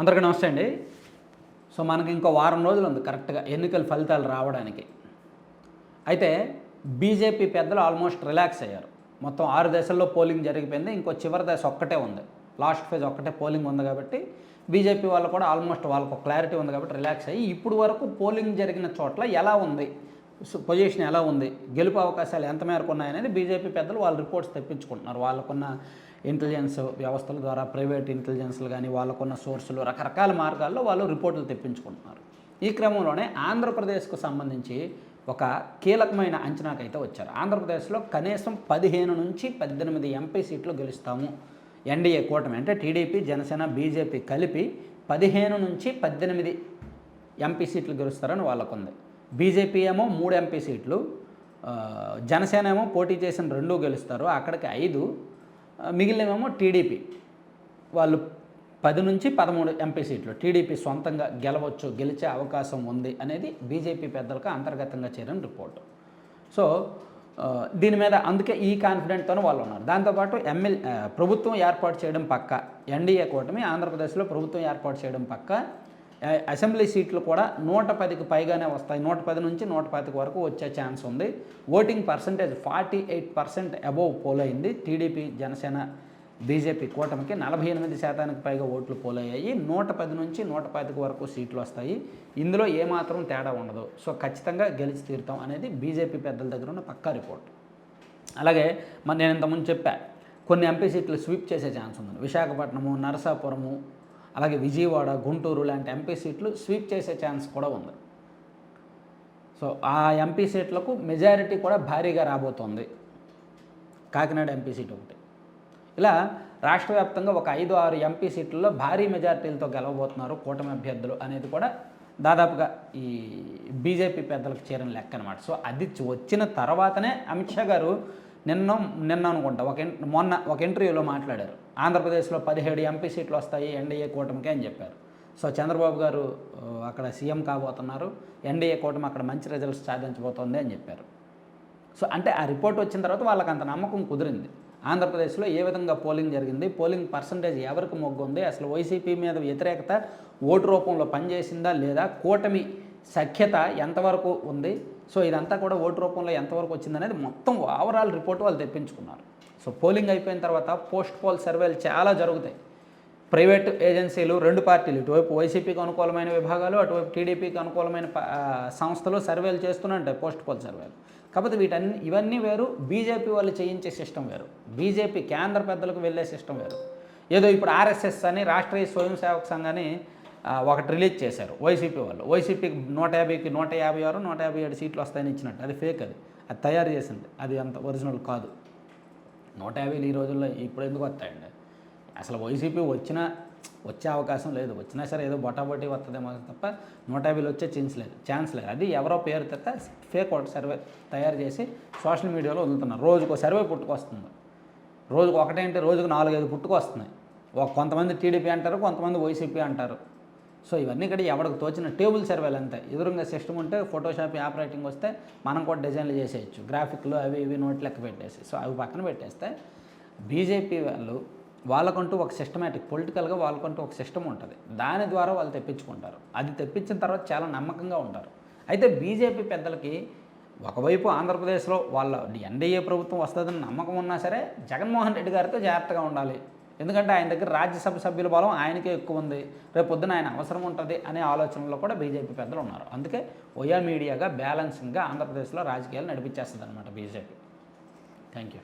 అందరికీ నమస్తే అండి. సో మనకి ఇంకో వారం రోజులు ఉంది కరెక్ట్గా ఎన్నికల ఫలితాలు రావడానికి. అయితే బీజేపీ పెద్దలు ఆల్మోస్ట్ రిలాక్స్ అయ్యారు. మొత్తం ఆరు దశల్లో పోలింగ్ జరిగిపోయింది. ఇంకో చివరి దశ ఒక్కటే ఉంది. లాస్ట్ ఫేజ్ ఒక్కటే పోలింగ్ ఉంది కాబట్టి బీజేపీ వాళ్ళు కూడా ఆల్మోస్ట్ వాళ్ళకు క్లారిటీ ఉంది కాబట్టి రిలాక్స్ అయ్యి ఇప్పుడు వరకు పోలింగ్ జరిగిన చోట్ల ఎలా ఉంది? పొజిషన్ ఎలా ఉంది? గెలుపు అవకాశాలు ఎంత మేరకు ఉన్నాయనేది బీజేపీ పెద్దలు వాళ్ళ రిపోర్ట్స్ తెప్పించుకుంటున్నారు. వాళ్ళకున్న ఇంటెలిజెన్స్ వ్యవస్థల ద్వారా ప్రైవేట్ ఇంటెలిజెన్స్లు కానీ వాళ్ళకున్న సోర్సులు రకరకాల మార్గాల్లో వాళ్ళు రిపోర్టులు తెప్పించుకుంటున్నారు. ఈ క్రమంలోనే ఆంధ్రప్రదేశ్కు సంబంధించి ఒక కీలకమైన అంచనాకైతే వచ్చారు. ఆంధ్రప్రదేశ్లో కనీసం పదిహేను నుంచి పద్దెనిమిది ఎంపీ సీట్లు గెలుస్తాము. ఎన్డీఏ కూటమి అంటే టీడీపీ జనసేన బీజేపీ కలిపి పదిహేను నుంచి పద్దెనిమిది ఎంపీ సీట్లు గెలుస్తారని వాళ్ళకుంది. బీజేపీ ఏమో మూడు ఎంపీ సీట్లు జనసేన ఏమో పోటీ చేసిన రెండు గెలుస్తారు అక్కడికి ఐదు మిగిలినవేమో టీడీపీ. వాళ్ళు పది నుంచి పదమూడు ఎంపీ సీట్లు టీడీపీ సొంతంగా గెలవచ్చు గెలిచే అవకాశం ఉంది అనేది బీజేపీ పెద్దలకు అంతర్గతంగా చేరిన రిపోర్టు. సో దీని మీద అందుకే ఈ కాన్ఫిడెంట్తోనే వాళ్ళు ఉన్నారు. దాంతోపాటు ఎమ్మెల్యే ప్రభుత్వం ఏర్పాటు చేయడం పక్క. ఎన్డీఏ కూటమి ఆంధ్రప్రదేశ్లో ప్రభుత్వం ఏర్పాటు చేయడం పక్క. అసెంబ్లీ సీట్లు కూడా నూట పదికి పైగానే వస్తాయి. నూట పది నుంచి నూట పదికి వరకు వచ్చే ఛాన్స్ ఉంది. Voting percentage forty eight percent above poll అయింది. టీడీపీ జనసేన బీజేపీ కూటమికి నలభై ఎనిమిది శాతానికి పైగా ఓట్లు పోలయ్యాయి నూట పది నుంచి నూట పదికి వరకు సీట్లు వస్తాయి. ఇందులో ఏమాత్రం తేడా ఉండదు. సో ఖచ్చితంగా గెలిచి తీరుతాం అనేది బీజేపీ పెద్దల దగ్గర ఉన్న పక్కా రిపోర్ట్. అలాగే మరి నేను ఇంతకుముందు చెప్పా కొన్ని ఎంపీ సీట్లు స్వీప్ చేసే ఛాన్స్ ఉంది. విశాఖపట్నము నరసాపురము అలాగే విజయవాడ గుంటూరు లాంటి ఎంపీ సీట్లు స్వీప్ చేసే ఛాన్స్ కూడా ఉంది. సో ఆ ఎంపీ సీట్లకు మెజారిటీ కూడా భారీగా రాబోతోంది. కాకినాడ ఎంపీ సీట్ ఒకటి. ఇలా రాష్ట్ర వ్యాప్తంగా ఒక ఐదు ఆరు ఎంపీ సీట్లలో భారీ మెజారిటీలతో గెలవబోతున్నారు కూటమి అభ్యర్థులు అనేది కూడా దాదాపుగా ఈ బీజేపీ పెద్దలకు చేరిన లెక్క అనమాట సో అది వచ్చిన తర్వాతనే అమిత్ షా గారు నిన్న నిన్న అనుకుంటా ఒక మొన్న ఒక ఇంటర్వ్యూలో మాట్లాడారు. ఆంధ్రప్రదేశ్లో పదిహేడు ఎంపీ సీట్లు వస్తాయి ఎన్డీఏ కూటమికి అని చెప్పారు. సో చంద్రబాబు గారు అక్కడ సీఎం కాబోతున్నారు. ఎన్డీఏ కూటమి అక్కడ మంచి రిజల్ట్స్ సాధించబోతోంది అని చెప్పారు. సో అంటే ఆ రిపోర్ట్ వచ్చిన తర్వాత వాళ్ళకి అంత నమ్మకం కుదిరింది. ఆంధ్రప్రదేశ్లో ఏ విధంగా పోలింగ్ జరిగింది? పోలింగ్ పర్సంటేజ్ ఎవరికి మొగ్గు ఉంది? అసలు వైసీపీ మీద వ్యతిరేకత ఓటు రూపంలో పనిచేసిందా లేదా? కూటమి సఖ్యత ఎంతవరకు ఉంది? సో ఇదంతా కూడా ఓటు రూపంలో ఎంతవరకు వచ్చిందనేది మొత్తం ఓవరాల్ రిపోర్ట్ వాళ్ళు తెప్పించుకున్నారు. సో పోలింగ్ అయిపోయిన తర్వాత పోస్ట్ పోల్ సర్వేలు చాలా జరుగుతాయి. ప్రైవేట్ ఏజెన్సీలు రెండు పార్టీలు ఇటువైపు వైసీపీకి అనుకూలమైన విభాగాలు అటువైపు టీడీపీకి అనుకూలమైన సంస్థలు సర్వేలు చేస్తూనే పోస్ట్ పోల్ సర్వేలు కాకపోతే వీటన్ని ఇవన్నీ వేరు బీజేపీ వాళ్ళు చేయించే సిస్టమ్ వేరు. బీజేపీ కేంద్ర పెద్దలకు వెళ్ళే సిస్టమ్ వేరు. ఏదో ఇప్పుడు ఆర్ఎస్ఎస్ అని రాష్ట్రీయ స్వయం సేవక సంఘాన్ని అని ఒకటి రిలీజ్ చేశారు. వైసీపీ వాళ్ళు. వైసీపీకి నూట యాభైకి నూట యాభై ఆరు నూట యాభై ఏడు సీట్లు వస్తాయని ఇచ్చినట్టు. అది ఫేక్ అది. అది తయారు చేసింది. అది అంత ఒరిజినల్ కాదు. నూట యాభైలు ఈ రోజుల్లో ఇప్పుడు ఎందుకు వస్తాయండి? అసలు వైసీపీ వచ్చినా వచ్చే అవకాశం లేదు. వచ్చినా సరే ఏదో బొటాబొటీ వస్తుందేమో తప్ప నూట యాభైలు వచ్చే ఛాన్స్ లేదు. ఛాన్స్ లేదు. అది ఎవరో పేరు తప్ప ఫేక్ ఒకటి సర్వే తయారు చేసి సోషల్ మీడియాలో వదులుతున్నారు. రోజుకు సర్వే పుట్టుకొస్తుంది. రోజుకు ఒకటేంటి? రోజుకు నాలుగైదు పుట్టుకొస్తున్నాయి. ఒక కొంతమంది టీడీపీ అంటారు కొంతమంది వైసీపీ అంటారు. సో ఇవన్నీ ఇక్కడ ఎవరికి తోచిన టేబుల్ సర్వేలు అంతే. ఎదురుగా సిస్టమ్ ఉంటే ఫోటోషాప్ ఆపరేటింగ్ వస్తే మనం కూడా డిజైన్లు చేసేయచ్చు. గ్రాఫిక్లు అవి ఇవి నోట్ లెక్క పెట్టేసి. సో అవి పక్కన పెట్టేస్తే బీజేపీ వాళ్ళు వాళ్ళకంటూ ఒక సిస్టమేటిక్ పొలిటికల్గా వాళ్ళకంటూ ఒక సిస్టమ్ ఉంటుంది. దాని ద్వారా వాళ్ళు తెప్పించుకుంటారు. అది తెప్పించిన తర్వాత చాలా నమ్మకంగా ఉంటారు. అయితే బీజేపీ పెద్దలకి ఒకవైపు ఆంధ్రప్రదేశ్లో వాళ్ళ ఎన్డీఏ ప్రభుత్వం వస్తుందని నమ్మకం ఉన్నా సరే జగన్మోహన్ రెడ్డి గారితో జాగ్రత్తగా ఉండాలి. ఎందుకంటే ఆయన దగ్గర రాజ్యసభ సభ్యుల బలం ఆయనకే ఎక్కువ ఉంది. రేపు పొద్దున ఆయన అవసరం ఉంటుంది అనే ఆలోచనలో కూడా బీజేపీ పెద్దలు ఉన్నారు. అందుకే ఒయా మీడియాగా బ్యాలెన్సింగ్గా ఆంధ్రప్రదేశ్లో రాజకీయాలు నడిపించేస్తుంది అనమాట బీజేపీ. Thank you